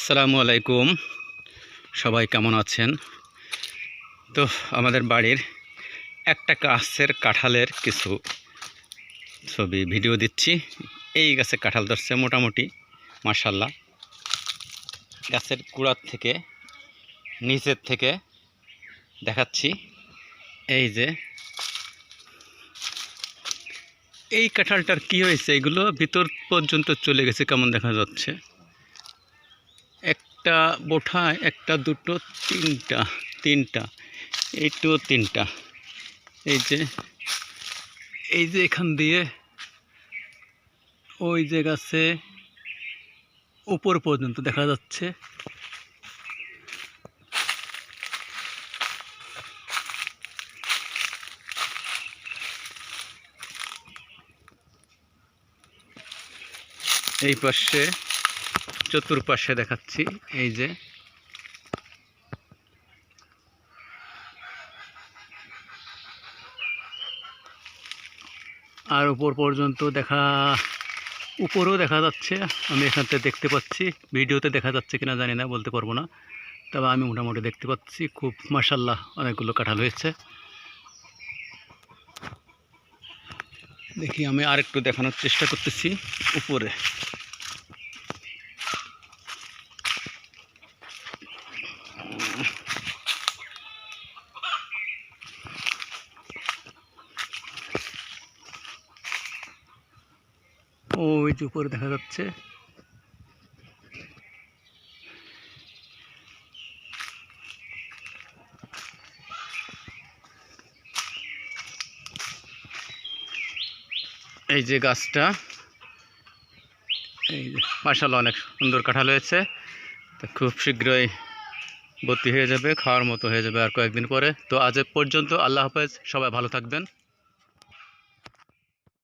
আসসালামু আলাইকুম। সবাই কেমন আছেন? তো, আমাদের বাড়ির একটা গাছের কাঁঠালের কিছু ছবি, ভিডিও দিচ্ছি। এই গাছে কাঁঠাল ধরছে মোটামুটি মার্শাল্লাহ গাছের কুড়ার থেকে, নিচের থেকে দেখাচ্ছি। এই যে, এই কাঁঠালটার কি হয়েছে? এগুলো ভিতর পর্যন্ত চলে গেছে, কেমন দেখা যাচ্ছে? একটা বোঠায় একটা দুটো, তিনটা তিনটা, এইটু তিনটা। এই যে এই যে এখান দিয়ে, ওই যে গাছে উপর পর্যন্ত দেখা যাচ্ছে। এই পাশে চতুর্পাশে দেখাচ্ছি, এই যে। আর উপর পর্যন্ত দেখা, উপরেও দেখা যাচ্ছে, আমি এখান থেকে দেখতে পাচ্ছি, ভিডিওতে দেখা যাচ্ছে কিনা জানি না, বলতে পারব না। তবে আমি মোটামুটি দেখতে পাচ্ছি, খুব মাসাল্লাহ অনেকগুলো কাঁঠাল হয়েছে। দেখি আমি আরেকটু দেখানোর চেষ্টা করতেছি উপরে। ওই যে উপরে দেখা যাচ্ছে। এই যে গাছটা, এই মাসাল অনেক সুন্দর কাঁঠাল হয়েছে। তো খুব শীঘ্রই ভর্তি হয়ে যাবে, খাওয়ার মতো হয়ে যাবে আর কয়েকদিন পরে। তো আজ পর্যন্ত আল্লাহ হাফেজ, সবাই ভালো থাকবেন।